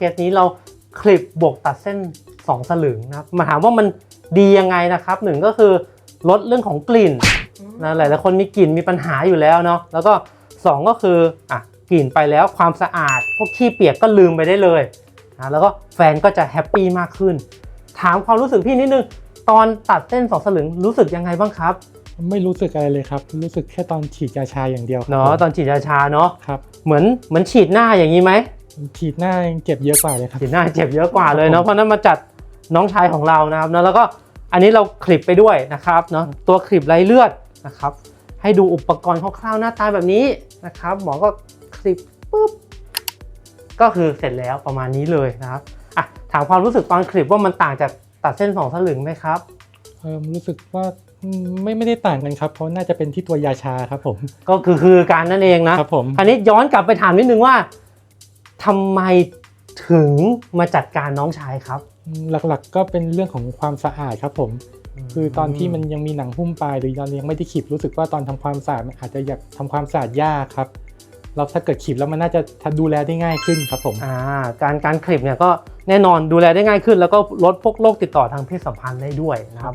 เคสนี้เราคลิปบวกตัดเส้น 2 สลึงนะครับมาถามว่ามันดียังไงนะครับหนึ่งก็คือลดเรื่องของกลิ่นนะหลายๆคนมีกลิ่นมีปัญหาอยู่แล้วเนาะแล้วก็ 2 ก็คืออะกลิ่นไปแล้วความสะอาด พวกขี้เปียกก็ลืมไปได้เลยนะแล้วก็แฟนก็จะแฮปปี้มากขึ้น ถามความรู้สึกพี่นิดนึง ตอนตัดเส้นสองสลึงรู้สึกยังไงบ้างครับ ไม่รู้สึกอะไรเลยครับ รู้สึกแค่ตอนฉีดยาชาอย่างเดียวครับเนาะตอนฉีดยาชาเนาะครับเหมือนเหมือนฉีดหน้าอย่างนี้ไหม ฉีดหน้ายังเจ็บเยอะกว่าเลยครับ ฉีดหน้าเจ็บเยอะกว่าเลยครัเนาะบผมเพราะนั้นมาจัดน้องชายของเรานะครับเนอะแล้วก็อันนี้เราคลิปไปด้วยนะครับเนาะตัวคลิปไรเลือดนะครับให้ดูอุปกรณ์คร่าวๆหน้าตาแบบนี้นะครับ หมอก็คลิปปุ๊บก็คือเสร็จแล้วประมาณนี้เลยนะครับอะถามความรู้สึกตอนคลิปว่ามันต่างจากตัดเส้นสองสลึงไหมครับเออรู้สึกว่าอืมไม่ไม่ได้ต่างกันครับ เพราะน่าจะเป็นที่ตัวยาชาครับผม ก็คือคือการนั่นเองนะครับผมคราวนี้ย้อนกลับไปถามนิดนึงว่า ทำไมถึงมาจัดการน้องชายครับ หลักๆก็เป็นเรื่องของความสะอาดครับผม คือตอนที่มันยังมีหนังหุ้มปลายหรือตอนยังไม่ได้ขีดรู้สึกว่าตอนทำความสะอาดมันอาจจะอยากทำความสะอาดยากครับเราถ้าเกิดขีดแล้วมันน่าจะดูแลได้ง่ายขึ้นครับผมอ่าการการคลิปเนี่ยก็แน่นอนดูแลได้ง่ายขึ้น แล้วก็ลดพวกโรคติดต่อทางเพศสัมพันธ์ได้ด้วยนะครับ